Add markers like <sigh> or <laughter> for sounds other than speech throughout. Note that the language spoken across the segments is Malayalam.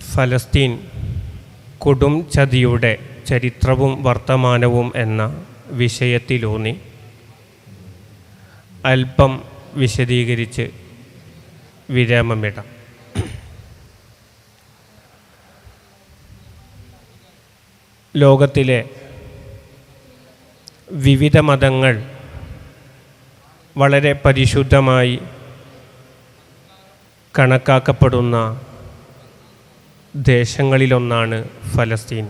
ഫലസ്തീൻ കൊടും ചതിയുടെ ചരിത്രവും വർത്തമാനവും എന്ന വിഷയത്തിലൂന്നി അല്പം വിശദീകരിച്ച് വിരാമമിടാം. ലോകത്തിലെ വിവിധ മതങ്ങൾ വളരെ പരിശുദ്ധമായി കണക്കാക്കപ്പെടുന്ന ദേശങ്ങളിലൊന്നാണ് ഫലസ്തീൻ.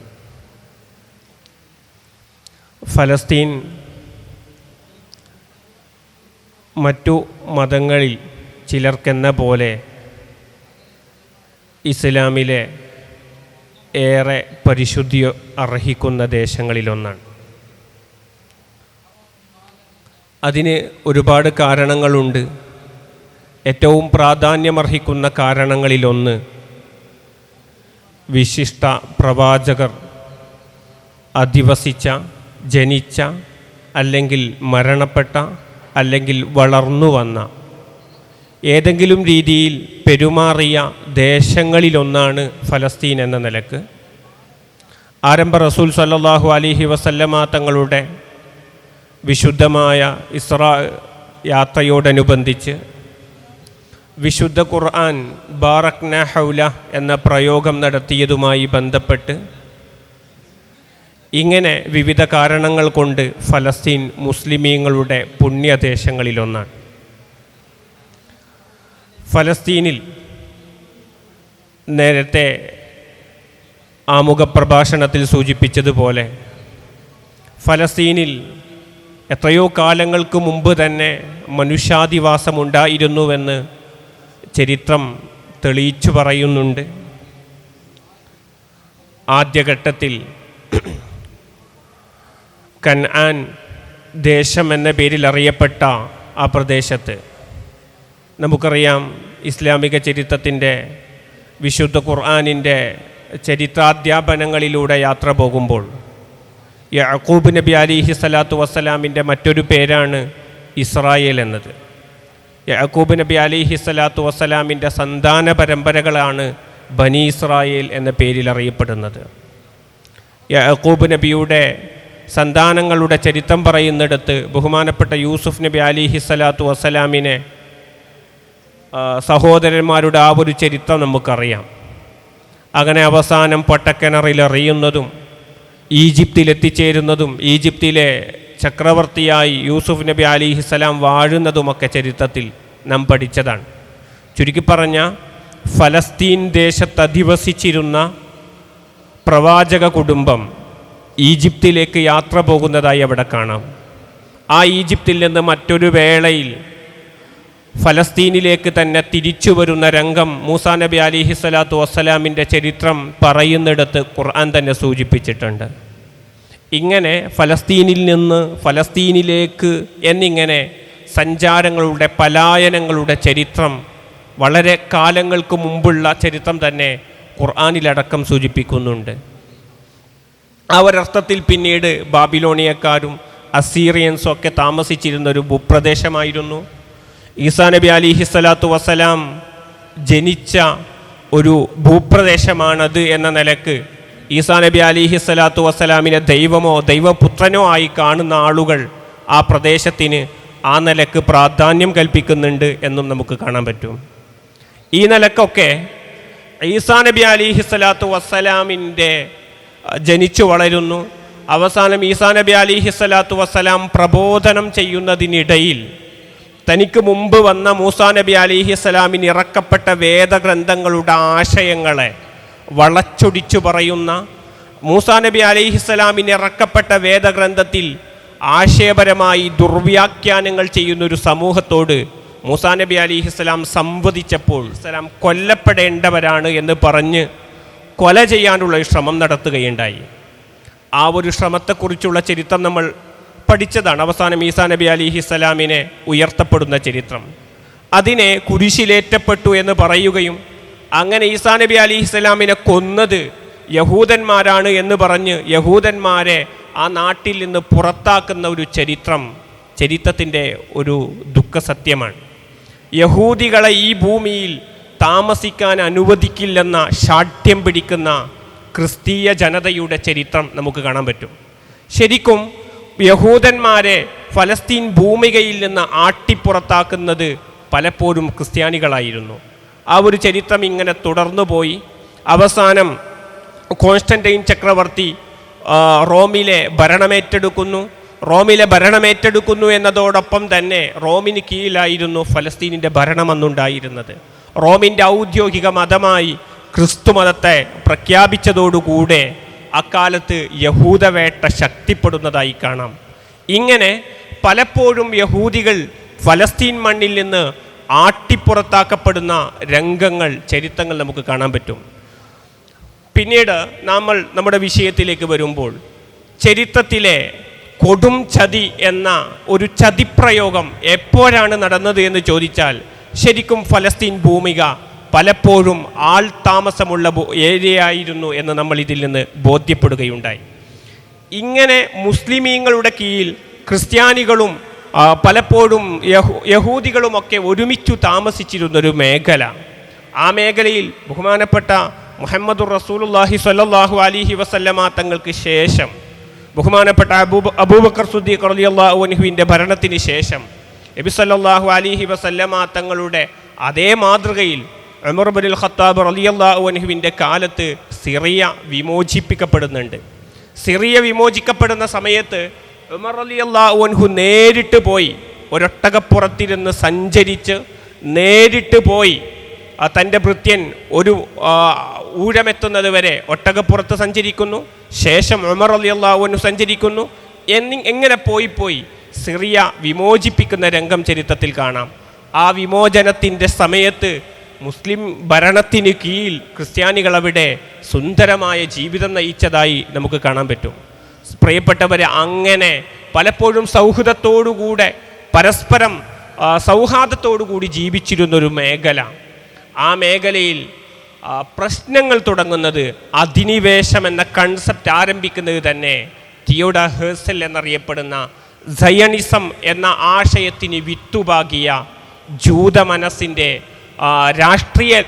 ഫലസ്തീൻ മറ്റു മതങ്ങളിൽ ചിലർക്കെന്ന പോലെ ഇസ്ലാമിലെ ഏറെ പരിശുദ്ധി അർഹിക്കുന്ന ദേശങ്ങളിലൊന്നാണ്. അതിന് ഒരുപാട് കാരണങ്ങളുണ്ട്. ഏറ്റവും പ്രാധാന്യമർഹിക്കുന്ന കാരണങ്ങളിലൊന്ന് വിശിഷ്ട പ്രവാചകർ അധിവസിച്ച ജനിച്ച അല്ലെങ്കിൽ മരണപ്പെട്ട അല്ലെങ്കിൽ വളർന്നു വന്ന ഏതെങ്കിലും രീതിയിൽ പെരുമാറിയ ദേശങ്ങളിലൊന്നാണ് ഫലസ്തീൻ എന്ന നിലയ്ക്ക്. ആരംഭ റസൂൽ സല്ലാഹു അലിഹി വസല്ലമ തങ്ങളുടെ വിശുദ്ധമായ ഇസ്രാ യാത്രയോടനുബന്ധിച്ച് വിശുദ്ധ ഖുർആൻ ബാറക് ഹൗല എന്ന പ്രയോഗം നടത്തിയതുമായി ബന്ധപ്പെട്ട് ഇങ്ങനെ വിവിധ കാരണങ്ങൾ കൊണ്ട് ഫലസ്തീൻ മുസ്ലിമീങ്ങളുടെ പുണ്യദേശങ്ങളിലൊന്നാണ്. ഫലസ്തീനിൽ നേരത്തെ ആമുഖ പ്രഭാഷണത്തിൽ സൂചിപ്പിച്ചതുപോലെ ഫലസ്തീനിൽ എത്രയോ കാലങ്ങൾക്ക് മുമ്പ് തന്നെ മനുഷ്യാധിവാസമുണ്ടായിരുന്നുവെന്ന് ചരിത്രം തെളിയിച്ചു പറയുന്നുണ്ട്. ആദ്യഘട്ടത്തിൽ കൻആൻ ദേശം എന്ന പേരിൽ അറിയപ്പെട്ട ആ പ്രദേശത്ത് നമുക്കറിയാം ഇസ്ലാമിക ചരിത്രത്തിന്റെ വിശുദ്ധ ഖുർആാനിന്റെ ചരിത്രാധ്യാപനങ്ങളിലൂടെ യാത്ര പോകുമ്പോൾ യാക്കൂബ് നബി അലിഹി സ്വലാത്തു വസ്സലാമിന്റെ മറ്റൊരു പേരാണ് ഇസ്രായേൽ എന്നത്. യഅക്കൂബ് നബി അലിഹി സ്വലാത്തു വസ്സലാമിന്റെ സന്താന പരമ്പരകളാണ് ബനി ഇസ്രായേൽ എന്ന പേരിൽ അറിയപ്പെടുന്നത്. യാക്കൂബ് നബിയുടെ സന്താനങ്ങളുടെ ചരിത്രം പറയുന്നിടത്ത് ബഹുമാനപ്പെട്ട യൂസുഫ് നബി അലിഹി സ്വലാത്തു വസ്സലാമിനെ സഹോദരന്മാരുടെ ആ ഒരു ചരിത്രം നമുക്കറിയാം. അങ്ങനെ അവസാനം പൊട്ടക്കിണറിൽ ഈജിപ്തിലെത്തിച്ചേരുന്നതും ഈജിപ്തിലെ ചക്രവർത്തിയായി യൂസുഫ് നബി അലിഹിസ്സലാം വാഴുന്നതുമൊക്കെ ചരിത്രത്തിൽ നാം പഠിച്ചതാണ്. ചുരുക്കി പറഞ്ഞ ഫലസ്തീൻ ദേശത്ത് അധിവസിച്ചിരുന്ന പ്രവാചക കുടുംബം ഈജിപ്തിലേക്ക് യാത്ര പോകുന്നതായി അവിടെ കാണാം. ആ ഈജിപ്തിൽ നിന്ന് മറ്റൊരു വേളയിൽ ഫലസ്തീനിലേക്ക് തന്നെ തിരിച്ചു വരുന്ന രംഗം മൂസാ നബി അലിഹി സ്വലാത്തു വസ്സലാമിന്റെ ചരിത്രം പറയുന്നിടത്ത് ഖുർആൻ തന്നെ സൂചിപ്പിച്ചിട്ടുണ്ട്. ഇങ്ങനെ ഫലസ്തീനിൽ നിന്ന് ഫലസ്തീനിലേക്ക് എന്നിങ്ങനെ സഞ്ചാരങ്ങളുടെ പലായനങ്ങളുടെ ചരിത്രം വളരെ കാലങ്ങൾക്ക് മുമ്പുള്ള ചരിത്രം തന്നെ ഖുർആാനിലടക്കം സൂചിപ്പിക്കുന്നുണ്ട്. ആ ഒരർത്ഥത്തിൽ പിന്നീട് ബാബിലോണിയക്കാരും അസീറിയൻസും ഒക്കെ താമസിച്ചിരുന്ന ഒരു ഭൂപ്രദേശമായിരുന്നു. ഈസാ നബി അലിഹി സ്വലാത്തു വസ്സലാം ജനിച്ച ഒരു ഭൂപ്രദേശമാണത് എന്ന നിലയ്ക്ക് ഈസാ നബി അലിഹി സ്വലാത്തു വസ്സലാമിനെ ദൈവമോ ദൈവപുത്രനോ ആയി കാണുന്ന ആളുകൾ ആ പ്രദേശത്തിന് ആ നിലയ്ക്ക് പ്രാധാന്യം കൽപ്പിക്കുന്നുണ്ട് എന്നും നമുക്ക് കാണാൻ പറ്റും. ഈ നിലക്കൊക്കെ ഈസാ നബി അലിഹി സ്വലാത്തു വസ്സലാമിന്റെ ജനിച്ചു വളരുന്നു. അവസാനം ഈസാ നബി അലിഹി സ്വലാത്തു വസ്സലാം പ്രബോധനം ചെയ്യുന്നതിനിടയിൽ തനിക്ക് മുമ്പ് വന്ന മൂസാ നബി അലിഹി സ്വലാമിന് ഇറക്കപ്പെട്ട വേദഗ്രന്ഥങ്ങളുടെ ആശയങ്ങളെ വളച്ചൊടിച്ചു പറയുന്ന മൂസാ നബി അലൈഹിസ്സലാമിന് ഇറക്കപ്പെട്ട വേദഗ്രന്ഥത്തിൽ ആശയപരമായി ദുർവ്യാഖ്യാനങ്ങൾ ചെയ്യുന്ന ഒരു സമൂഹത്തോട് മൂസാ നബി അലിഹി സ്വലാം സംവദിച്ചപ്പോൾ സലാം കൊല്ലപ്പെടേണ്ടവരാണ് എന്ന് പറഞ്ഞ് കൊല ചെയ്യാനുള്ള ശ്രമം നടത്തുകയുണ്ടായി. ആ ഒരു ശ്രമത്തെക്കുറിച്ചുള്ള ചരിത്രം നമ്മൾ പഠിച്ചതാണ്. അവസാനം ഈസാ നബി അലിഹി സ്വലാമിനെ ഉയർത്തപ്പെടുന്ന ചരിത്രം. അതിനെ കുരിശിലേറ്റപ്പെട്ടു എന്ന് പറയുകയും അങ്ങനെ ഈസാ നബി അലി ഇസ്ലാമിനെ കൊന്നത് യഹൂദന്മാരാണ് എന്ന് പറഞ്ഞ് യഹൂദന്മാരെ ആ നാട്ടിൽ നിന്ന് പുറത്താക്കുന്ന ഒരു ചരിത്രം ചരിത്രത്തിന്റെ ഒരു ദുഃഖസത്യമാണ് യഹൂദികളെ ഈ ഭൂമിയിൽ താമസിക്കാൻ അനുവദിക്കില്ലെന്ന ഷാഠ്യം പിടിക്കുന്ന ക്രിസ്തീയ ജനതയുടെ ചരിത്രം നമുക്ക് കാണാൻ പറ്റും. ശരിക്കും യഹൂദന്മാരെ ഫലസ്തീൻ ഭൂമികയിൽ നിന്ന് ആട്ടിപ്പുറത്താക്കുന്നത് പലപ്പോഴും ക്രിസ്ത്യാനികളായിരുന്നു. ആ ഒരു ചരിത്രം ഇങ്ങനെ തുടർന്നു പോയി. അവസാനം കോൺസ്റ്റന്റൈൻ ചക്രവർത്തി റോമിലെ ഭരണമേറ്റെടുക്കുന്നു. റോമിലെ ഭരണമേറ്റെടുക്കുന്നു എന്നതോടൊപ്പം തന്നെ റോമിന് കീഴിലായിരുന്നു ഫലസ്തീനിന്റെ ഭരണം അന്നുണ്ടായിരുന്നത് റോമിന്റെ ഔദ്യോഗിക മതമായി ക്രിസ്തു മതത്തെ പ്രഖ്യാപിച്ചതോടുകൂടെ അക്കാലത്ത് യഹൂദവേട്ട ശക്തിപ്പെടുന്നതായി കാണാം. ഇങ്ങനെ പലപ്പോഴും യഹൂദികൾ ഫലസ്തീൻ മണ്ണിൽ നിന്ന് ആട്ടിപ്പുറത്താക്കപ്പെടുന്ന രംഗങ്ങൾ ചരിത്രങ്ങൾ നമുക്ക് കാണാൻ പറ്റും. പിന്നീട് നമ്മൾ നമ്മുടെ വിഷയത്തിലേക്ക് വരുമ്പോൾ ചരിത്രത്തിലെ കൊടും ചതി എന്ന ഒരു ചതിപ്രയോഗം എപ്പോഴാണ് നടന്നത് എന്ന് ചോദിച്ചാൽ ശരിക്കും ഫലസ്തീൻ ഭൂമിക പലപ്പോഴും ആൾ താമസമുള്ള ഭൂ- ഏരിയ ആയിരുന്നു എന്ന് നമ്മൾ ഇതിൽ നിന്ന് ബോധ്യപ്പെടുകയുണ്ടായി. ഇങ്ങനെ മുസ്ലിമീങ്ങളുടെ കീഴിൽ ക്രിസ്ത്യാനികളും പലപ്പോഴും യഹൂ യഹൂദികളുമൊക്കെ ഒരുമിച്ചു താമസിച്ചിരുന്നൊരു മേഖല. ആ മേഖലയിൽ ബഹുമാനപ്പെട്ട മുഹമ്മദുർ റസൂലുല്ലാഹി സ്വല്ലല്ലാഹു അലിഹി വസല്ലമ തങ്ങൾക്ക് ശേഷം ബഹുമാനപ്പെട്ട അബൂബ അബൂബക്കർ സുദ്ദീഖ് റളിയല്ലാഹു അൻഹുവിന്റെ ഭരണത്തിന് ശേഷം നബി സല്ലല്ലാഹു അലിഹി വസല്ലമ തങ്ങളുടെ അതേ മാതൃകയിൽ ഉമർ ബിൻ ഖത്താബ് റളിയല്ലാഹു അൻഹുവിന്റെ കാലത്ത് സിറിയ വിമോചിപ്പിക്കപ്പെടുന്നുണ്ട്. സിറിയ വിമോചിക്കപ്പെടുന്ന സമയത്ത് ഉമർ റളിയല്ലാഹു അൻഹു നേരിട്ട് പോയി. ഒരൊട്ടകപ്പുറത്തിരുന്ന് സഞ്ചരിച്ച് നേരിട്ട് പോയി. തന്റെ ഭൃത്യൻ ഒരു ഊഴമെത്തുന്നത് വരെ ഒട്ടകപ്പുറത്ത് സഞ്ചരിക്കുന്നു. ശേഷം ഉമർ റളിയല്ലാഹു അൻഹു സഞ്ചരിക്കുന്നു. എന്നി എങ്ങനെ പോയി പോയി? സിറിയ വിമോചിപ്പിക്കുന്ന രംഗം ചരിത്രത്തിൽ കാണാം. ആ വിമോചനത്തിന്റെ സമയത്ത് മുസ്ലിം ഭരണത്തിന് കീഴിൽ ക്രിസ്ത്യാനികൾ അവിടെ സുന്ദരമായ ജീവിതം നയിച്ചതായി നമുക്ക് കാണാൻ പറ്റും. പ്രിയപ്പെട്ടവരെ അങ്ങനെ പലപ്പോഴും സൗഹൃദത്തോടുകൂടെ പരസ്പരം സൗഹാർദ്ദത്തോടുകൂടി ജീവിച്ചിരുന്നൊരു മേഖല. ആ മേഖലയിൽ പ്രശ്നങ്ങൾ തുടങ്ങുന്നത് അധിനിവേശം എന്ന കൺസെപ്റ്റ് ആരംഭിക്കുന്നത് തന്നെ തിയോഡ ഹേഴ്സൽ എന്നറിയപ്പെടുന്ന സയണിസം എന്ന ആശയത്തിന് വിത്തുപാകിയ ജൂത മനസ്സിന്റെ രാഷ്ട്രീയ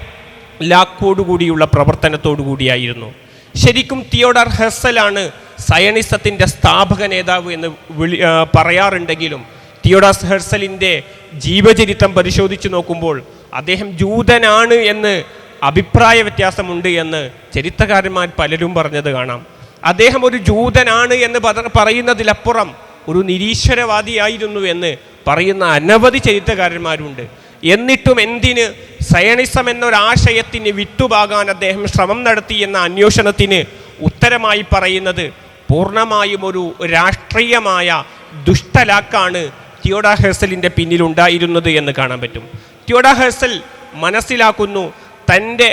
ലാക്കോടുകൂടിയുള്ള പ്രവർത്തനത്തോടു കൂടിയായിരുന്നു ശരിക്കും തിയോഡർ ഹെസലാണ് സയണിസത്തിന്റെ സ്ഥാപക നേതാവ് എന്ന് വിളി പറയാറുണ്ടെങ്കിലും തിയോഡാസ് ഹെർസലിന്റെ ജീവചരിത്രം പരിശോധിച്ചു നോക്കുമ്പോൾ അദ്ദേഹം ജൂതനാണ് എന്ന് അഭിപ്രായ വ്യത്യാസമുണ്ട് എന്ന് ചരിത്രകാരന്മാർ പലരും പറഞ്ഞത് കാണാം. അദ്ദേഹം ഒരു ജൂതനാണ് എന്ന് പറയുന്നതിലപ്പുറം ഒരു നിരീശ്വരവാദിയായിരുന്നു എന്ന് പറയുന്ന അനവധി ചരിത്രകാരന്മാരുണ്ട്. എന്നിട്ടും എന്തിന് സയണിസം എന്നൊരാശയത്തിന് വിട്ടുപാകാൻ അദ്ദേഹം ശ്രമം നടത്തി എന്ന അന്വേഷണത്തിന് ഉത്തരമായി പറയുന്നത് പൂർണമായും ഒരു രാഷ്ട്രീയമായ ദുഷ്ടലാക്കാണ് തിയോഡ ഹെർസലിന്റെ പിന്നിലുണ്ടായിരുന്നത് എന്ന് കാണാൻ പറ്റും. തിയോഡ ഹെർസൽ മനസ്സിലാക്കുന്നു തന്റെ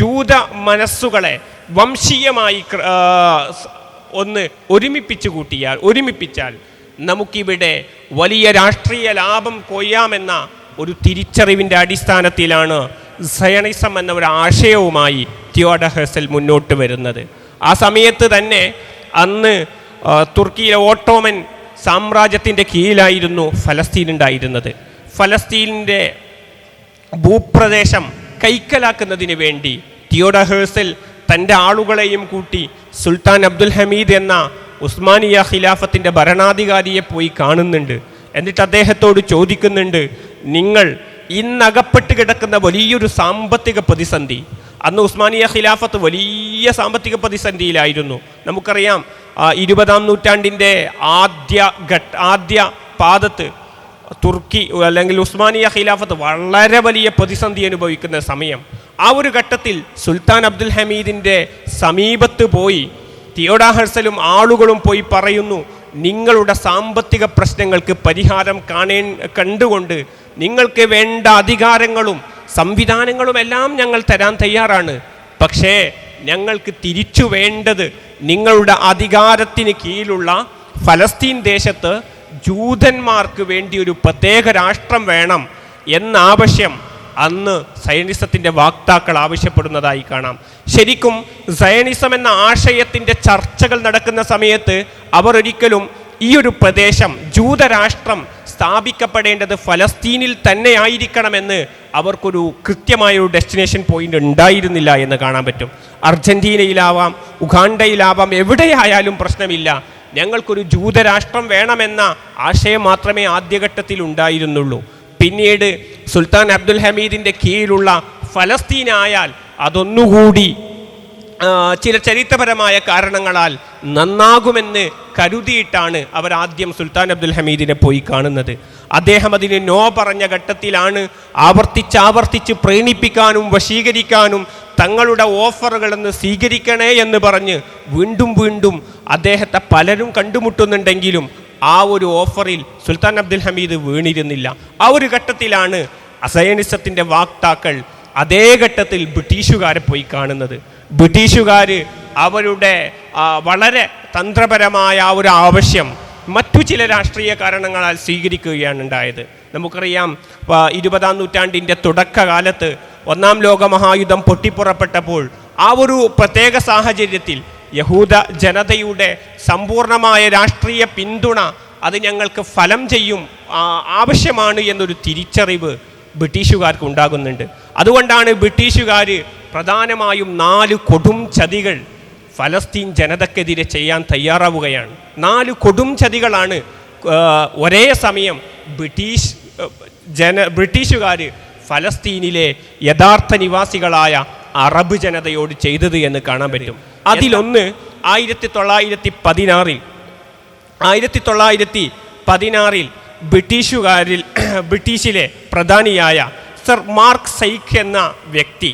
ജൂത മനസ്സുകളെ വംശീയമായി ഒന്ന് ഒരുമിപ്പിച്ചു കൂട്ടിയാൽ ഒരുമിപ്പിച്ചാൽ നമുക്കിവിടെ വലിയ രാഷ്ട്രീയ ലാഭം കൊയ്യാമെന്ന ഒരു തിരിച്ചറിവിന്റെ അടിസ്ഥാനത്തിലാണ് സയണിസം എന്ന ഒരു ആശയവുമായി തിയോഡ ഹെസൽ മുന്നോട്ട് വരുന്നത്. ആ സമയത്ത് തന്നെ അന്ന് തുർക്കിയിലെ ഓട്ടോമൻ സാമ്രാജ്യത്തിന്റെ കീഴിലായിരുന്നു ഫലസ്തീൻ ഉണ്ടായിരുന്നത് ഫലസ്തീനിന്റെ ഭൂപ്രദേശം കൈക്കലാക്കുന്നതിന് വേണ്ടി തിയോഡ തന്റെ ആളുകളെയും കൂട്ടി സുൽത്താൻ അബ്ദുൽ ഹമീദ് എന്ന ഉസ്മാനിയ ഖിലാഫത്തിന്റെ ഭരണാധികാരിയെ പോയി കാണുന്നുണ്ട്. എന്നിട്ട് അദ്ദേഹത്തോട് ചോദിക്കുന്നുണ്ട് നിങ്ങൾ ഇന്നകപ്പെട്ട് കിടക്കുന്ന വലിയൊരു സാമ്പത്തിക പ്രതിസന്ധി അന്ന് ഉസ്മാനിയ ഖിലാഫത്ത് വലിയ സാമ്പത്തിക പ്രതിസന്ധിയിലായിരുന്നു. നമുക്കറിയാം ഇരുപതാം നൂറ്റാണ്ടിന്റെ ആദ്യ ഘട്ട ആദ്യ പാദത്ത് തുർക്കി അല്ലെങ്കിൽ ഉസ്മാനിയ ഖിലാഫത്ത് വളരെ വലിയ പ്രതിസന്ധി അനുഭവിക്കുന്ന സമയം. ആ ഒരു ഘട്ടത്തിൽ സുൽത്താൻ അബ്ദുൽ ഹമീദിന്റെ സമീപത്ത് പോയി തിയോഡാ ഹർസലും ആളുകളും പോയി പറയുന്നു നിങ്ങളുടെ സാമ്പത്തിക പ്രശ്നങ്ങൾക്ക് പരിഹാരം കാണേ കണ്ടുകൊണ്ട് നിങ്ങൾക്ക് വേണ്ട അധികാരങ്ങളും സംവിധാനങ്ങളും എല്ലാം ഞങ്ങൾ തരാൻ തയ്യാറാണ്. പക്ഷേ ഞങ്ങൾക്ക് തിരിച്ചു വേണ്ടത് നിങ്ങളുടെ അധികാരത്തിന് കീഴിലുള്ള ഫലസ്തീൻ ദേശത്ത് ജൂതന്മാർക്ക് വേണ്ടി ഒരു പ്രത്യേക രാഷ്ട്രം വേണം എന്ന ആവശ്യം അന്ന് സയനിസത്തിന്റെ വാക്താക്കൾ ആവശ്യപ്പെടുന്നതായി കാണാം. ശരിക്കും സയനിസം എന്ന ആശയത്തിന്റെ ചർച്ചകൾ നടക്കുന്ന സമയത്ത് അവർ ഒരിക്കലും ഈ ഒരു പ്രദേശം ജൂതരാഷ്ട്രം സ്ഥാപിക്കപ്പെടേണ്ടത് ഫലസ്തീനിൽ തന്നെ ആയിരിക്കണമെന്ന് അവർക്കൊരു കൃത്യമായ ഒരു ഡെസ്റ്റിനേഷൻ പോയിന്റ് ഉണ്ടായിരുന്നില്ല എന്ന് കാണാൻ പറ്റും. അർജന്റീനയിലാവാം ഉഗാണ്ടയിലാവാം എവിടെയായാലും പ്രശ്നമില്ല. ഞങ്ങൾക്കൊരു ജൂതരാഷ്ട്രം വേണമെന്ന ആശയം മാത്രമേ ആദ്യഘട്ടത്തിൽ ഉണ്ടായിരുന്നുള്ളൂ. പിന്നീട് സുൽത്താൻ അബ്ദുൽ ഹമീദിന്റെ കീഴിലുള്ള ഫലസ്തീനായാൽ അതൊന്നുകൂടി ചില ചരിത്രപരമായ കാരണങ്ങളാൽ നന്നാകുമെന്ന് കരുതിയിട്ടാണ് അവർ ആദ്യം സുൽത്താൻ അബ്ദുൽ ഹമീദിനെ പോയി കാണുന്നത്. അദ്ദേഹം അതിന് നോ പറഞ്ഞ ഘട്ടത്തിലാണ് ആവർത്തിച്ചാവർത്തിച്ച് പ്രേണിപ്പിക്കാനും വശീകരിക്കാനും തങ്ങളുടെ ഓഫറുകളെന്ന് സ്വീകരിക്കണേ എന്ന് പറഞ്ഞ് വീണ്ടും വീണ്ടും അദ്ദേഹത്തെ പലരും കണ്ടുമുട്ടുന്നുണ്ടെങ്കിലും ആ ഒരു ഓഫറിൽ സുൽത്താൻ അബ്ദുൽ ഹമീദ് വീണിരുന്നില്ല. ആ ഒരു ഘട്ടത്തിലാണ് അസയനിസത്തിന്റെ വാക്താക്കൾ അതേ ഘട്ടത്തിൽ ബ്രിട്ടീഷുകാരെ പോയി കാണുന്നത്. ബ്രിട്ടീഷുകാർ അവരുടെ വളരെ തന്ത്രപരമായ ആ ഒരു ആവശ്യം മറ്റു ചില രാഷ്ട്രീയ കാരണങ്ങളാൽ സ്വീകരിക്കുകയാണ് ഉണ്ടായത്. നമുക്കറിയാം ഇരുപതാം നൂറ്റാണ്ടിന്റെ തുടക്കകാലത്ത് ഒന്നാം ലോക മഹായുദ്ധം പൊട്ടിപ്പുറപ്പെട്ടപ്പോൾ ആ ഒരു പ്രത്യേക സാഹചര്യത്തിൽ യഹൂദ ജനതയുടെ സമ്പൂർണമായ രാഷ്ട്രീയ പിന്തുണ അത് ഞങ്ങൾക്ക് ഫലം ചെയ്യും ആവശ്യമാണ് എന്നൊരു തിരിച്ചറിവ് ബ്രിട്ടീഷുകാർക്ക് ഉണ്ടാകുന്നുണ്ട്. അതുകൊണ്ടാണ് ബ്രിട്ടീഷുകാർ പ്രധാനമായും നാല് കൊടും ചതികൾ ഫലസ്തീൻ ജനതക്കെതിരെ ചെയ്യാൻ തയ്യാറാവുകയാണ്. നാല് കൊടും ചതികളാണ് ഒരേ സമയം ബ്രിട്ടീഷ് ജന ബ്രിട്ടീഷുകാർ ഫലസ്തീനിലെ യഥാർത്ഥ നിവാസികളായ അറബ് ജനതയോട് ചെയ്തത് എന്ന് കാണാൻ പറ്റും. അതിലൊന്ന് ആയിരത്തി തൊള്ളായിരത്തി പതിനാറിൽ ആയിരത്തി തൊള്ളായിരത്തി പതിനാറിൽ ബ്രിട്ടീഷുകാരിൽ ബ്രിട്ടീഷിലെ പ്രധാനിയായ സർ മാർക്ക് സൈക്ക് എന്ന വ്യക്തി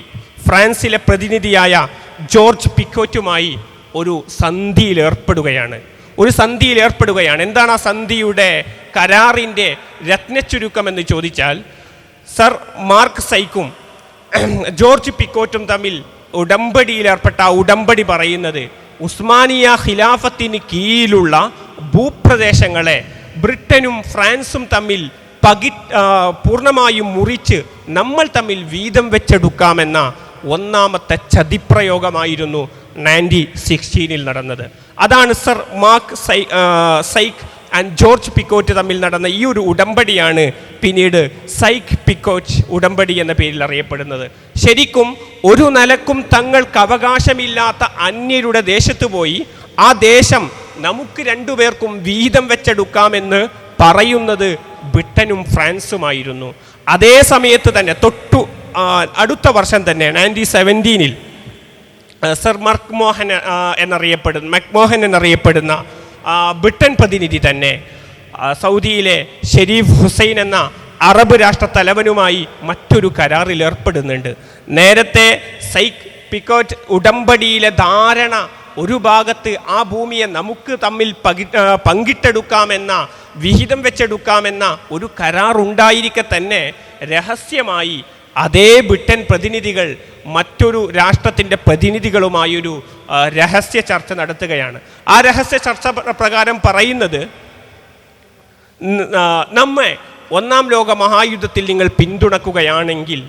ഫ്രാൻസിലെ പ്രതിനിധിയായ ജോർജ് പിക്കോറ്റുമായി ഒരു സന്ധിയിൽ ഏർപ്പെടുകയാണ്. ഒരു സന്ധിയിൽ ഏർപ്പെടുകയാണ്. എന്താണ് ആ സന്ധിയുടെ കരാറിന്റെ രത്നച്ചുരുക്കം എന്ന് ചോദിച്ചാൽ സർ മാർക്ക് സൈക്കും <clears throat> ജോർജ് പിക്കോറ്റും തമ്മിൽ ഉടമ്പടിയിൽ ഏർപ്പെട്ട ഉടമ്പടി പറയുന്നത് ഉസ്മാനിയ ഖിലാഫത്തിന് കീഴിലുള്ള ഭൂപ്രദേശങ്ങളെ ബ്രിട്ടനും ഫ്രാൻസും തമ്മിൽ പകി പൂർണമായും മുറിച്ച് നമ്മൾ തമ്മിൽ വീതം വെച്ചെടുക്കാമെന്ന ഒന്നാമത്തെ ചതിപ്രയോഗമായിരുന്നു നയന്റി സിക്സ്റ്റീനിൽ നടന്നത്. അതാണ് സർ മാർക്ക് സൈ സൈക്ക് ആൻഡ് ജോർജ് പിക്കോറ്റ് തമ്മിൽ നടന്ന ഈ ഒരു ഉടമ്പടിയാണ് പിന്നീട് സൈക്ക് പിക്കോച്ച് ഉടമ്പടി എന്ന പേരിൽ അറിയപ്പെടുന്നത്. ശരിക്കും ഒരു നിലക്കും തങ്ങൾക്ക് അവകാശമില്ലാത്ത അന്യരുടെ ദേശത്ത് പോയി ആ ദേശം നമുക്ക് രണ്ടുപേർക്കും വീതം വെച്ചെടുക്കാമെന്ന് പറയുന്നത് ബ്രിട്ടനും ഫ്രാൻസുമായിരുന്നു. അതേ സമയത്ത് തന്നെ തൊട്ടു അടുത്ത വർഷം തന്നെ നയന്റീൻ സെവന്റീനിൽ സർ മർക്ക് മോഹൻ എന്നറിയപ്പെടുന്ന മക്മോഹൻ എന്നറിയപ്പെടുന്ന ബ്രിട്ടൻ പ്രതിനിധി തന്നെ സൗദിയിലെ ഷെരീഫ് ഹുസൈൻ എന്ന അറബ് രാഷ്ട്ര തലവനുമായി മറ്റൊരു കരാറിൽ ഏർപ്പെടുന്നുണ്ട്. നേരത്തെ സൈക്ക് പിക്കോറ്റ് ഉടമ്പടിയിലെ ധാരണ ഒരു ഭാഗത്ത് ആ ഭൂമിയെ നമുക്ക് തമ്മിൽ പകി പങ്കിട്ടെടുക്കാമെന്ന വിഹിതം വെച്ചെടുക്കാമെന്ന ഒരു കരാറുണ്ടായിരിക്കെ തന്നെ രഹസ്യമായി അതേ ബ്രിട്ടൻ പ്രതിനിധികൾ മറ്റൊരു രാഷ്ട്രത്തിന്റെ പ്രതിനിധികളുമായൊരു രഹസ്യ ചർച്ച നടത്തുകയാണ്. ആ രഹസ്യ ചർച്ച പ്രകാരം പറയുന്നത് നമ്മെ ഒന്നാം ലോക മഹായുദ്ധത്തിൽ നിങ്ങൾ പിന്തുണക്കുകയാണെങ്കിൽ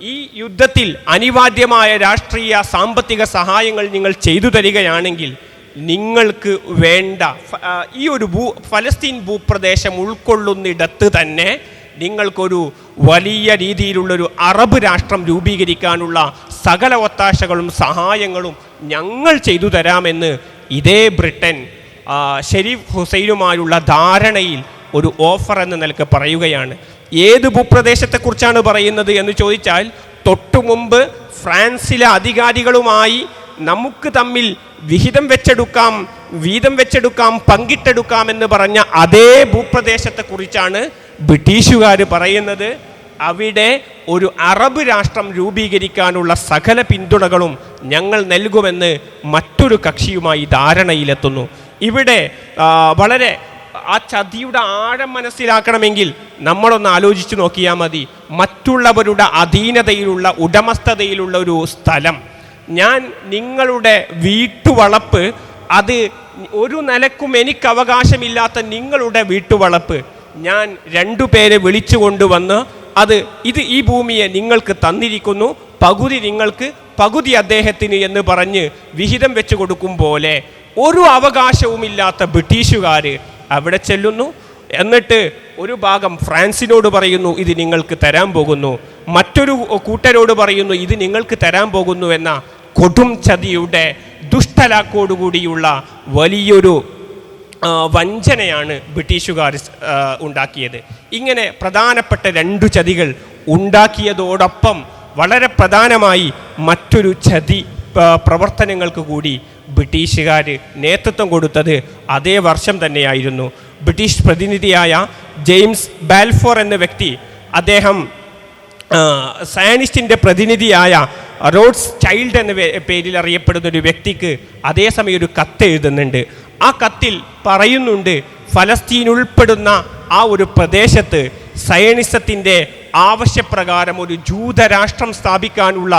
ഈ യുദ്ധത്തിൽ അനിവാര്യമായ രാഷ്ട്രീയ സാമ്പത്തിക സഹായങ്ങൾ നിങ്ങൾ ചെയ്തു തരികയാണെങ്കിൽ നിങ്ങൾക്ക് വേണ്ട ഈ ഒരു ഭൂ ഫലസ്തീൻ ഭൂപ്രദേശം ഉൾക്കൊള്ളുന്നിടത്ത് തന്നെ നിങ്ങൾക്കൊരു വലിയ രീതിയിലുള്ളൊരു അറബ് രാഷ്ട്രം രൂപീകരിക്കാനുള്ള സകല ഒത്താശകളും സഹായങ്ങളും ഞങ്ങൾ ചെയ്തു തരാമെന്ന് ഇതേ ബ്രിട്ടൻ ഷെരീഫ് ഹുസൈനുമായുള്ള ധാരണയിൽ ഒരു ഓഫർ എന്ന നിലയ്ക്ക് പറയുകയാണ്. ഏത് ഭൂപ്രദേശത്തെക്കുറിച്ചാണ് പറയുന്നത് എന്ന് ചോദിച്ചാൽ തൊട്ടു മുമ്പ് ഫ്രാൻസിലെ അധികാരികളുമായി നമുക്ക് തമ്മിൽ വിഹിതം വെച്ചെടുക്കാം വീതം വെച്ചെടുക്കാം പങ്കിട്ടെടുക്കാം എന്ന് പറഞ്ഞ അതേ ഭൂപ്രദേശത്തെക്കുറിച്ചാണ് ബ്രിട്ടീഷുകാർ പറയുന്നത് അവിടെ ഒരു അറബ് രാഷ്ട്രം രൂപീകരിക്കാനുള്ള സകല പിന്തുണകളും ഞങ്ങൾ നൽകുമെന്ന് മറ്റൊരു കക്ഷിയുമായി ധാരണയിലെത്തുന്നു. ഇവിടെ വളരെ ആ ചതിയുടെ ആഴം മനസ്സിലാക്കണമെങ്കിൽ നമ്മളൊന്ന് ആലോചിച്ച് നോക്കിയാൽ മതി. മറ്റുള്ളവരുടെ അധീനതയിലുള്ള ഉടമസ്ഥതയിലുള്ള ഒരു സ്ഥലം. ഞാൻ നിങ്ങളുടെ വീട്ടുവളപ്പ് അത് ഒരു നിലക്കും എനിക്ക് അവകാശമില്ലാത്ത നിങ്ങളുടെ വീട്ടുവളപ്പ്. ഞാൻ രണ്ടു പേരെ വിളിച്ചു കൊണ്ടുവന്ന് അത് ഇത് ഈ ഭൂമിയെ നിങ്ങൾക്ക് തന്നിരിക്കുന്നു പകുതി നിങ്ങൾക്ക് പകുതി അദ്ദേഹത്തിന് എന്ന് പറഞ്ഞ് വിഹിതം വെച്ച് കൊടുക്കും പോലെ ഒരു അവകാശവുമില്ലാത്ത ബ്രിട്ടീഷുകാർ അവിടെ ചെല്ലുന്നു. എന്നിട്ട് ഒരു ഭാഗം ഫ്രാൻസിനോട് പറയുന്നു ഇത് നിങ്ങൾക്ക് തരാൻ പോകുന്നു. മറ്റൊരു കൂട്ടരോട് പറയുന്നു ഇത് നിങ്ങൾക്ക് തരാൻ പോകുന്നു എന്ന കൊടും ചതിയുടെ ദുഷ്ടലാക്കോടുകൂടിയുള്ള വലിയൊരു വഞ്ചനയാണ് ബ്രിട്ടീഷുകാർ ഉണ്ടാക്കിയത്. ഇങ്ങനെ പ്രധാനപ്പെട്ട രണ്ടു ചതികൾ ഉണ്ടാക്കിയതോടൊപ്പം വളരെ പ്രധാനമായി മറ്റൊരു ചതി പ്രവർത്തനങ്ങൾക്ക് കൂടി ബ്രിട്ടീഷുകാർ നേതൃത്വം കൊടുത്തത് അതേ വർഷം തന്നെയായിരുന്നു. ബ്രിട്ടീഷ് പ്രതിനിധിയായ ജെയിംസ് ബാൽഫോർ എന്ന വ്യക്തി അദ്ദേഹം സയനിസ്റ്റിന്റെ പ്രതിനിധിയായ റോഡ്സ് ചൈൽഡ് എന്ന പേരിൽ അറിയപ്പെടുന്ന ഒരു വ്യക്തിക്ക് അതേസമയം ഒരു കത്ത് എഴുതുന്നുണ്ട്. ആ കത്തിൽ പറയുന്നുണ്ട് ഫലസ്തീൻ ഉൾപ്പെടുന്ന ആ ഒരു പ്രദേശത്ത് സയണിസത്തിന്റെ ആവശ്യപ്രകാരം ഒരു ജൂതരാഷ്ട്രം സ്ഥാപിക്കാനുള്ള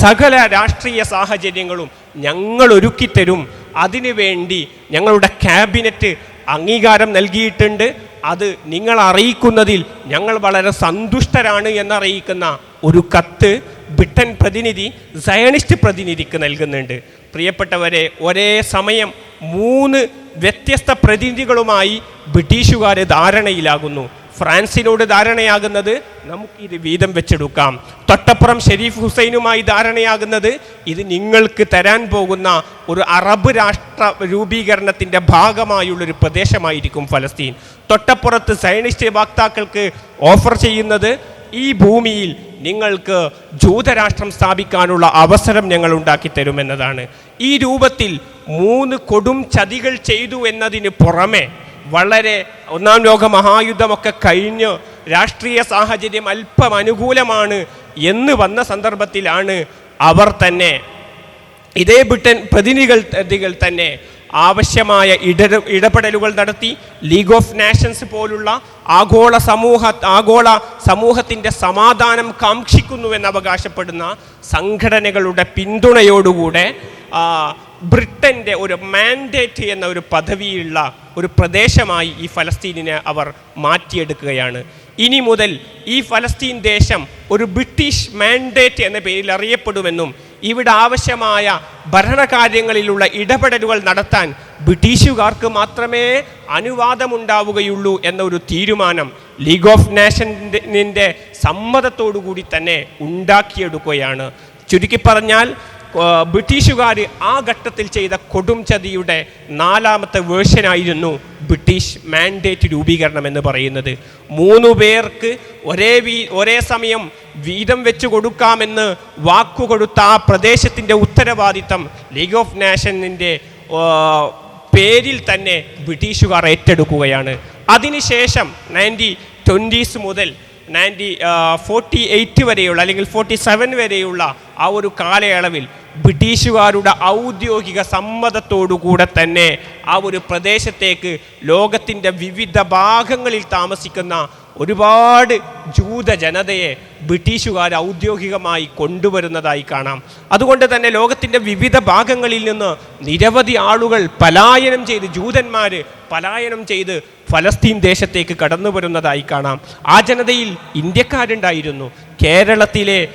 സകല രാഷ്ട്രീയ സാഹചര്യങ്ങളും ഞങ്ങൾ ഒരുക്കിത്തരും അതിനുവേണ്ടി ഞങ്ങളുടെ ക്യാബിനറ്റ് അംഗീകാരം നൽകിയിട്ടുണ്ട്. അത് നിങ്ങൾ അറിയിക്കുന്നതിൽ ഞങ്ങൾ വളരെ സന്തുഷ്ടരാണ് എന്നറിയിക്കുന്ന ഒരു കത്ത് ബ്രിട്ടൻ പ്രതിനിധി സയണിസ്റ്റ് പ്രതിനിധിക്ക് നൽകുന്നുണ്ട്. പ്രിയപ്പെട്ടവരെ ഒരേ സമയം മൂന്ന് വ്യത്യസ്ത പ്രതിനിധികളുമായി ബ്രിട്ടീഷുകാർ ധാരണയിലാകുന്നു. ഫ്രാൻസിനോട് ധാരണയാകുന്നത് നമുക്കിത് വീതം വെച്ചെടുക്കാം. തൊട്ടപ്പുറം ഷെരീഫ് ഹുസൈനുമായി ധാരണയാകുന്നത് ഇത് നിങ്ങൾക്ക് തരാൻ പോകുന്ന ഒരു അറബ് രാഷ്ട്ര രൂപീകരണത്തിന്റെ ഭാഗമായുള്ളൊരു പ്രദേശമായിരിക്കും ഫലസ്തീൻ. തൊട്ടപ്പുറത്ത് സയനിസ്റ്റ് വക്താക്കൾക്ക് ഓഫർ ചെയ്യുന്നത് ഈ ഭൂമിയിൽ നിങ്ങൾക്ക് ജൂതരാഷ്ട്രം സ്ഥാപിക്കാനുള്ള അവസരം ഞങ്ങൾ ഉണ്ടാക്കി തരുമെന്നതാണ്. ഈ രൂപത്തിൽ മൂന്ന് കൊടും ചതികൾ ചെയ്തു എന്നതിന് പുറമെ വളരെ ഒന്നാം ലോക മഹായുദ്ധമൊക്കെ കഴിഞ്ഞ് രാഷ്ട്രീയ സാഹചര്യം അല്പം അനുകൂലമാണ് എന്ന് വന്ന സന്ദർഭത്തിലാണ് അവർ തന്നെ ഇതേ ബ്രിട്ടൻ പ്രതിനിധികൾ തന്നെ ആവശ്യമായ ഇട ഇടപെടലുകൾ നടത്തി ലീഗ് ഓഫ് നാഷൻസ് പോലുള്ള ആഗോള സമൂഹ ആഗോള സമൂഹത്തിന്റെ സമാധാനം കാക്ഷിക്കുന്നുവെന്ന് അവകാശപ്പെടുന്ന സംഘടനകളുടെ പിന്തുണയോടുകൂടെ ബ്രിട്ടന്റെ ഒരു മാൻഡേറ്റ് എന്ന ഒരു പദവിയുള്ള ഒരു പ്രദേശമായി ഈ ഫലസ്തീനിനെ അവർ മാറ്റിയെടുക്കുകയാണ്. ഇനി മുതൽ ഈ ഫലസ്തീൻ ദേശം ഒരു ബ്രിട്ടീഷ് മാൻഡേറ്റ് എന്ന പേരിൽ അറിയപ്പെടുമെന്നും ഇവിടെ ആവശ്യമായ ഭരണകാര്യങ്ങളിലുള്ള ഇടപെടലുകൾ നടത്താൻ ബ്രിട്ടീഷുകാർക്ക് മാത്രമേ അനുവാദമുണ്ടാവുകയുള്ളൂ എന്ന ഒരു തീരുമാനം ലീഗ് ഓഫ് നാഷൻസിന്റെ സമ്മതത്തോടു കൂടി തന്നെ ഉണ്ടാക്കിയെടുക്കുകയാണ്. ചുരുക്കി പറഞ്ഞാൽ ബ്രിട്ടീഷുകാർ ആ ഘട്ടത്തിൽ ചെയ്ത കൊടും ചതിയുടെ നാലാമത്തെ വേർഷനായിരുന്നു ബ്രിട്ടീഷ് മാൻഡേറ്റ് രൂപീകരണം എന്ന് പറയുന്നത്. മൂന്നു പേർക്ക് ഒരേ വീ ഒരേ സമയം വീതം വെച്ചു കൊടുക്കാമെന്ന് വാക്കുകൊടുത്ത ആ പ്രദേശത്തിന്റെ ഉത്തരവാദിത്തം ലീഗ് ഓഫ് നാഷനിന്റെ പേരിൽ തന്നെ ബ്രിട്ടീഷുകാർ ഏറ്റെടുക്കുകയാണ്. അതിനുശേഷം നയന്റി ട്വന്റീസ് മുതൽ നയന്റി ഫോർട്ടി എയ്റ്റ് വരെയുള്ള അല്ലെങ്കിൽ ഫോർട്ടി സെവൻ വരെയുള്ള ആ ഒരു കാലയളവിൽ ബ്രിട്ടീഷുകാരുടെ ഔദ്യോഗിക സമ്മതത്തോടുകൂടെ തന്നെ ആ ഒരു പ്രദേശത്തേക്ക് ലോകത്തിന്റെ വിവിധ ഭാഗങ്ങളിൽ താമസിക്കുന്ന ഒരുപാട് ജൂത ജനതയെ ബ്രിട്ടീഷുകാർ ഔദ്യോഗികമായി കൊണ്ടുവരുന്നതായി കാണാം. അതുകൊണ്ട് തന്നെ ലോകത്തിന്റെ വിവിധ ഭാഗങ്ങളിൽ നിന്ന് നിരവധി ആളുകൾ പലായനം ചെയ്ത് ജൂതന്മാർ പലായനം ചെയ്ത് ഫലസ്തീൻ ദേശത്തേക്ക് കടന്നു വരുന്നതായി കാണാം. ആ ജനതയിൽ ഇന്ത്യക്കാരുണ്ടായിരുന്നു. കേരളത്തിലെ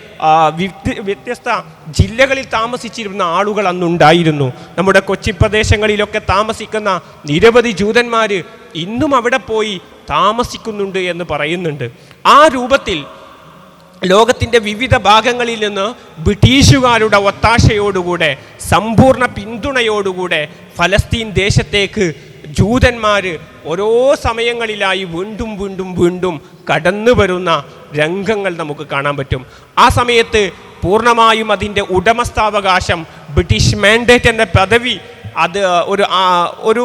വ്യത്യസ്ത ജില്ലകളിൽ താമസിച്ചിരുന്ന ആളുകൾ അന്നുണ്ടായിരുന്നു. നമ്മുടെ കൊച്ചി പ്രദേശങ്ങളിലൊക്കെ താമസിക്കുന്ന നിരവധി ജൂതന്മാർ ഇന്നും അവിടെ പോയി താമസിക്കുന്നുണ്ട് എന്ന് പറയുന്നുണ്ട്. ആ രൂപത്തിൽ ലോകത്തിന്റെ വിവിധ ഭാഗങ്ങളിൽ നിന്ന് ബ്രിട്ടീഷുകാരുടെ ഒത്താശയോടുകൂടെ സമ്പൂർണ പിന്തുണയോടുകൂടെ ഫലസ്തീൻ ദേശത്തേക്ക് ജൂതന്മാർ ഓരോ സമയങ്ങളിലായി വീണ്ടും വീണ്ടും വീണ്ടും കടന്നു വരുന്ന രംഗങ്ങൾ നമുക്ക് കാണാൻ പറ്റും. ആ സമയത്ത് പൂർണമായും അതിന്റെ ഉടമസ്ഥാവകാശം ബ്രിട്ടീഷ് മാൻഡേറ്റ് എന്ന പദവി അത് ഒരു ഒരു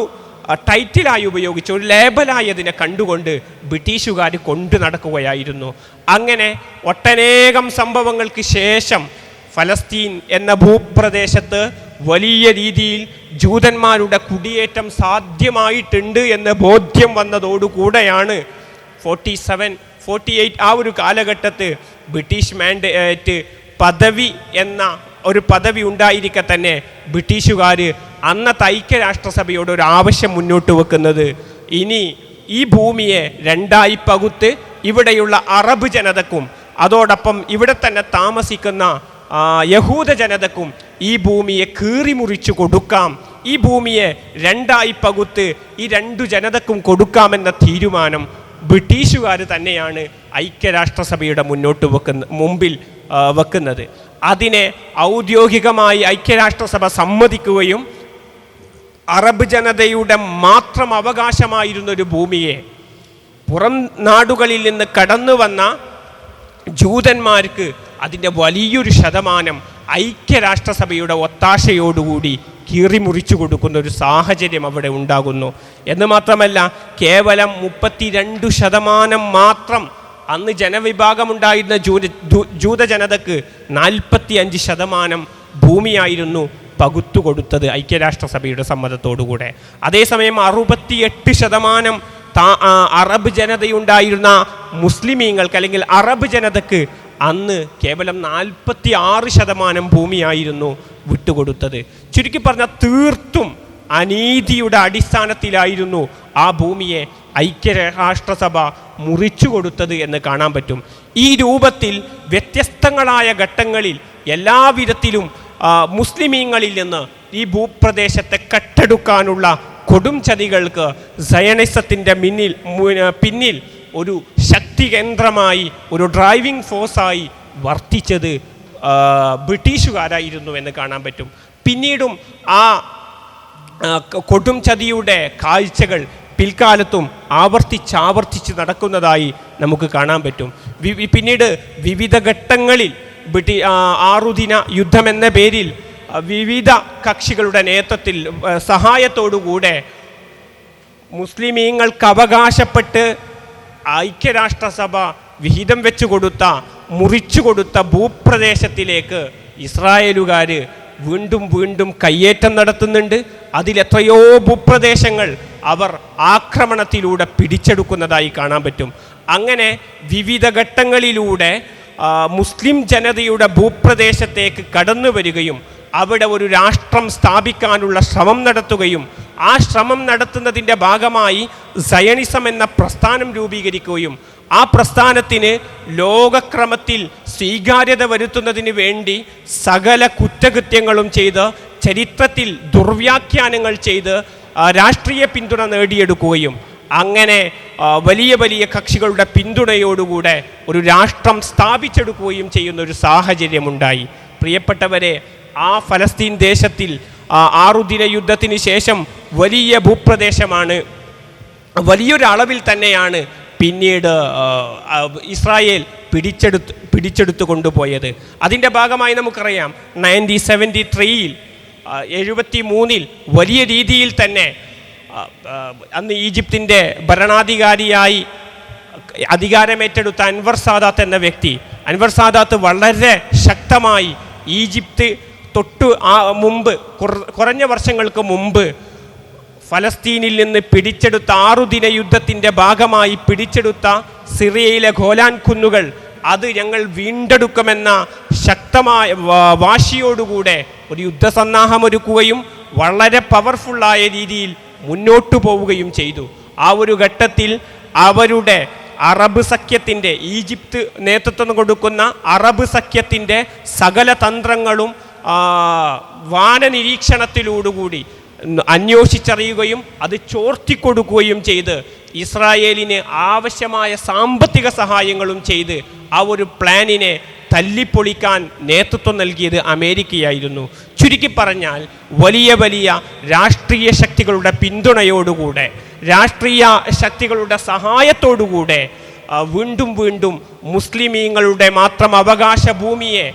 ടൈറ്റിലായി ഉപയോഗിച്ച് ഒരു ലേബലായി അതിനെ കണ്ടുകൊണ്ട് ബ്രിട്ടീഷുകാർ കൊണ്ടു നടക്കുകയായിരുന്നു. അങ്ങനെ ഒട്ടനേകം സംഭവങ്ങൾക്ക് ശേഷം ഫലസ്തീൻ എന്ന ഭൂപ്രദേശത്ത് വലിയ രീതിയിൽ ജൂതന്മാരുടെ കുടിയേറ്റം സാധ്യമായിട്ടുണ്ട് എന്ന ബോധ്യം വന്നതോടുകൂടെയാണ് ഫോർട്ടി സെവൻ ഫോർട്ടി എയ്റ്റ് ആ ഒരു കാലഘട്ടത്ത് ബ്രിട്ടീഷ് മാൻഡേറ്റ് പദവി എന്ന ഒരു പദവി ഉണ്ടായിരിക്കെ തന്നെ ബ്രിട്ടീഷുകാർ അന്നത്തെ ഐക്യരാഷ്ട്രസഭയോട് ഒരു ആവശ്യം മുന്നോട്ട് വെക്കുന്നത്. ഇനി ഈ ഭൂമിയെ രണ്ടായി പകുത്ത് ഇവിടെയുള്ള അറബ് ജനതക്കും അതോടൊപ്പം ഇവിടെ തന്നെ താമസിക്കുന്ന യഹൂദ ജനതക്കും ഈ ഭൂമിയെ കീറി മുറിച്ചു കൊടുക്കാം. ഈ ഭൂമിയെ രണ്ടായി പകുത്ത് ഈ രണ്ടു ജനതക്കും കൊടുക്കാമെന്ന തീരുമാനം ബ്രിട്ടീഷുകാർ തന്നെയാണ് ഐക്യരാഷ്ട്രസഭയുടെ മുന്നോട്ട് വെക്കുന്ന മുമ്പിൽ വെക്കുന്നത്. അതിനെ ഔദ്യോഗികമായി ഐക്യരാഷ്ട്രസഭ സമ്മതിക്കുകയും അറബ് ജനതയുടെ മാത്രം അവകാശമായിരുന്ന ഒരു ഭൂമിയെ പുറം നാടുകളിൽ നിന്ന് കടന്നു വന്ന ജൂതന്മാർക്ക് അതിന്റെ വലിയൊരു ശതമാനം ഐക്യരാഷ്ട്രസഭയുടെ ഒത്താശയോടുകൂടി കീറിമുറിച്ചു കൊടുക്കുന്ന ഒരു സാഹചര്യം അവിടെ ഉണ്ടാകുന്നു. എന്ന് മാത്രമല്ല കേവലം മുപ്പത്തിരണ്ട് ശതമാനം മാത്രം അന്ന് ജനവിഭാഗമുണ്ടായിരുന്ന ജൂത ജൂതജനതക്ക് നാൽപ്പത്തി അഞ്ച് ശതമാനം ഭൂമിയായിരുന്നു പകുത്തു കൊടുത്തത് ഐക്യരാഷ്ട്രസഭയുടെ സമ്മതത്തോടുകൂടെ. അതേസമയം അറുപത്തിയെട്ട് ശതമാനം അറബ് ജനതയുണ്ടായിരുന്ന മുസ്ലിമീങ്ങൾക്ക് അല്ലെങ്കിൽ അറബ് ജനതക്ക് അന്ന് കേവലം നാൽപ്പത്തി ആറ് ശതമാനം ഭൂമിയായിരുന്നു വിട്ടുകൊടുത്തത്. ചുരുക്കി പറഞ്ഞാൽ തീർത്തും അനീതിയുടെ അടിസ്ഥാനത്തിലായിരുന്നു ആ ഭൂമിയെ ഐക്യരാഷ്ട്രസഭ മുറിച്ചു കൊടുത്തത് എന്ന് കാണാൻ പറ്റും. ഈ രൂപത്തിൽ വ്യത്യസ്തങ്ങളായ ഘട്ടങ്ങളിൽ എല്ലാവിധത്തിലും മുസ്ലിമീങ്ങളിൽ നിന്ന് ഈ ഭൂപ്രദേശത്തെ കട്ടെടുക്കാനുള്ള കൊടും ചതികൾക്ക് സയണിസത്തിന്റെ മിന്നിൽ പിന്നിൽ ഒരു ശക്തി കേന്ദ്രമായി ഒരു ഡ്രൈവിംഗ് ഫോഴ്സായി വർത്തിച്ചത് ബ്രിട്ടീഷുകാരായിരുന്നു എന്ന് കാണാൻ പറ്റും. പിന്നീടും ആ കൊടും ചതിയുടെ കാഴ്ചകൾ പിൽക്കാലത്തും ആവർത്തിച്ചാവർത്തിച്ച് നടക്കുന്നതായി നമുക്ക് കാണാൻ പറ്റും. പിന്നീട് വിവിധ ഘട്ടങ്ങളിൽ ബ്രിട്ടി ആറുദിന യുദ്ധം എന്ന പേരിൽ വിവിധ കക്ഷികളുടെ നേതൃത്വത്തിൽ സഹായത്തോടുകൂടെ മുസ്ലിമീങ്ങൾക്ക് അവകാശപ്പെട്ട് ഐക്യരാഷ്ട്രസഭ വിഹിതം വെച്ചു കൊടുത്ത മുറിച്ചു കൊടുത്ത ഭൂപ്രദേശത്തിലേക്ക് ഇസ്രായേലുകാർ വീണ്ടും വീണ്ടും കയ്യേറ്റം നടത്തുന്നുണ്ട്. അതിലെത്രയോ ഭൂപ്രദേശങ്ങൾ അവർ ആക്രമണത്തിലൂടെ പിടിച്ചെടുക്കുന്നതായി കാണാൻ പറ്റും. അങ്ങനെ വിവിധ ഘട്ടങ്ങളിലൂടെ മുസ്ലിം ജനതയുടെ ഭൂപ്രദേശത്തേക്ക് കടന്നു വരികയും അവിടെ ഒരു രാഷ്ട്രം സ്ഥാപിക്കാനുള്ള ശ്രമം നടത്തുകയും ആ ശ്രമം നടത്തുന്നതിന്റെ ഭാഗമായി സയണിസം എന്ന പ്രസ്ഥാനം രൂപീകരിക്കുകയും ആ പ്രസ്ഥാനത്തിന് ലോകക്രമത്തിൽ സ്വീകാര്യത വരുത്തുന്നതിന് വേണ്ടി സകല കുറ്റകൃത്യങ്ങളും ചെയ്ത് ചരിത്രത്തിൽ ദുർവ്യാഖ്യാനങ്ങൾ ചെയ്ത് രാഷ്ട്രീയ പിന്തുണ നേടിയെടുക്കുകയും അങ്ങനെ വലിയ വലിയ കക്ഷികളുടെ പിന്തുണയോടുകൂടെ ഒരു രാഷ്ട്രം സ്ഥാപിച്ചെടുക്കുകയും ചെയ്യുന്ന ഒരു സാഹചര്യമുണ്ടായി. പ്രിയപ്പെട്ടവരെ ആ ഫലസ്തീൻ ദേശത്തിൽ ആറുദിന യുദ്ധത്തിന് ശേഷം വലിയ ഭൂപ്രദേശമാണ്. വലിയൊരളവിൽ തന്നെയാണ് പിന്നീട് ഇസ്രായേൽ പിടിച്ചെടുത്ത് പിടിച്ചെടുത്തു കൊണ്ടുപോയത്. അതിന്റെ ഭാഗമായി നമുക്കറിയാം നയന്റീൻ സെവന്റി ത്രീയിൽ എഴുപത്തി മൂന്നിൽ വലിയ രീതിയിൽ തന്നെ അന്ന് ഈജിപ്തിന്റെ ഭരണാധികാരിയായി അധികാരമേറ്റെടുത്ത അൻവർ സാദാത്ത് എന്ന വ്യക്തി അൻവർ സാദാത്ത് വളരെ ശക്തമായി ഈജിപ്ത് തൊട്ടു ആ മുമ്പ് കുറഞ്ഞ വർഷങ്ങൾക്ക് മുമ്പ് ഫലസ്തീനിൽ നിന്ന് പിടിച്ചെടുത്ത ആറുദിന യുദ്ധത്തിന്റെ ഭാഗമായി പിടിച്ചെടുത്ത സിറിയയിലെ ഗോലാൻ കുന്നുകൾ അത് ഞങ്ങൾ വീണ്ടെടുക്കുമെന്ന ശക്തമായ വാശിയോടുകൂടെ ഒരു യുദ്ധസന്നാഹം ഒരുക്കുകയും വളരെ പവർഫുള്ളായ രീതിയിൽ മുന്നോട്ടു പോവുകയും ചെയ്തു. ആ ഒരു ഘട്ടത്തിൽ അവരുടെ അറബ് സഖ്യത്തിന്റെ ഈജിപ്ത് നേതൃത്വം കൊടുക്കുന്ന അറബ് സഖ്യത്തിന്റെ സകല തന്ത്രങ്ങളും വാനനിരീക്ഷണത്തിലോടുകൂടി അന്വേഷിച്ചറിയുകയും അത് ചോർത്തിക്കൊടുക്കുകയും ചെയ്ത് ഇസ്രായേലിന് ആവശ്യമായ സാമ്പത്തിക സഹായങ്ങളും ചെയ്ത് ആ ഒരു പ്ലാനിനെ തല്ലിപ്പൊളിക്കാൻ നേതൃത്വം നൽകിയത് അമേരിക്കയായിരുന്നു. ചുരുക്കി പറഞ്ഞാൽ വലിയ വലിയ രാഷ്ട്രീയ ശക്തികളുടെ പിന്തുണയോടുകൂടെ രാഷ്ട്രീയ ശക്തികളുടെ സഹായത്തോടുകൂടെ വീണ്ടും വീണ്ടും മുസ്ലിമീങ്ങളുടെ മാത്രം അവകാശ ഭൂമിയെ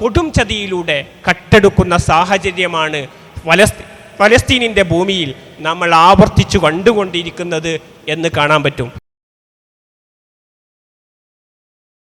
കൊടും ചതിയിലൂടെ കട്ടെടുക്കുന്ന സാഹചര്യമാണ് ഫലസ്തീൻ ഫലസ്തീനിന്റെ ഭൂമിയിൽ നമ്മൾ ആവർത്തിച്ചു കണ്ടുകൊണ്ടിരിക്കുന്നത് എന്ന് കാണാൻ പറ്റും.